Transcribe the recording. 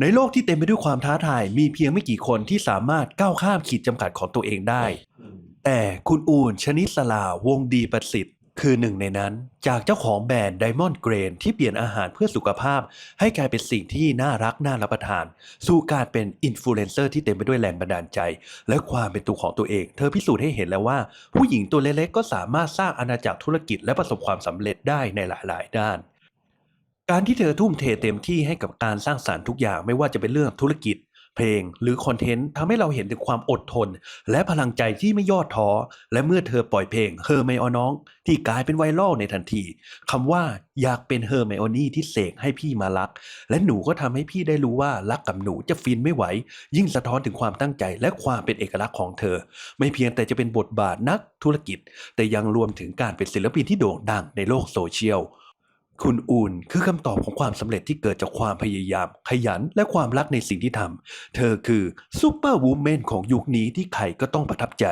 ในโลกที่เต็มไปด้วยความท้าทายมีเพียงไม่กี่คนที่สามารถก้าวข้ามขีดจำกัดของตัวเองได้ แต่คุณอูนชนิสลาวงดีประสิทธิ์ คือหนึ่งในนั้น จากเจ้าของแบรนด์ Diamond Grain ที่เปลี่ยนอาหารเพื่อสุขภาพ ให้กลายเป็นสิ่งที่น่ารักน่ารับประทาน สู่การเป็นอินฟลูเอนเซอร์ที่เต็มไปด้วยแรงบันดาลใจ และความเป็นตัวของตัวเอง เธอพิสูจน์ให้เห็นแล้วว่า ผู้หญิงตัวเล็กๆก็สามารถสร้างอาณาจักรธุรกิจและประสบความสำเร็จได้ในหลายๆ ด้าน การที่เธอทุ่มเทเต็มที่ให้กับการสร้างสารรค์ทุกอย่างไม่ว่าจะเป็นเรื่องธุรกิจ เพลงหรือคอนเทนต์ทำให้เราเห็นถึงความอดทน และพลังใจที่ไม่ย่อท้อ และเมื่อเธอปล่อยเพลงเฮอร์ไมออน้อง ที่กลายเป็นไวรัลในทันทีคำว่าอยากเป็นเฮอร์ไมออนี่ที่เสกให้พี่มารัก และหนูก็ทำให้พี่ได้รู้ว่ารักกับหนูจะฟินไม่ไหว ยิ่งสะท้อนถึงความตั้งใจและความเป็นเอกลักษณ์ของเธอ ไม่เพียงแต่จะเป็นบทบาทนักธุรกิจ แต่ยังรวมถึงการเป็นศิลปินที่โด่งดังในโลกโซเชียล คุณอูนคือคำตอบของความสำเร็จที่เกิดจากความพยายาม ขยันและความรักในสิ่งที่ทำเธอคือซูเปอร์วูแมนของยุคนี้ที่ใครก็ต้องประทับใจ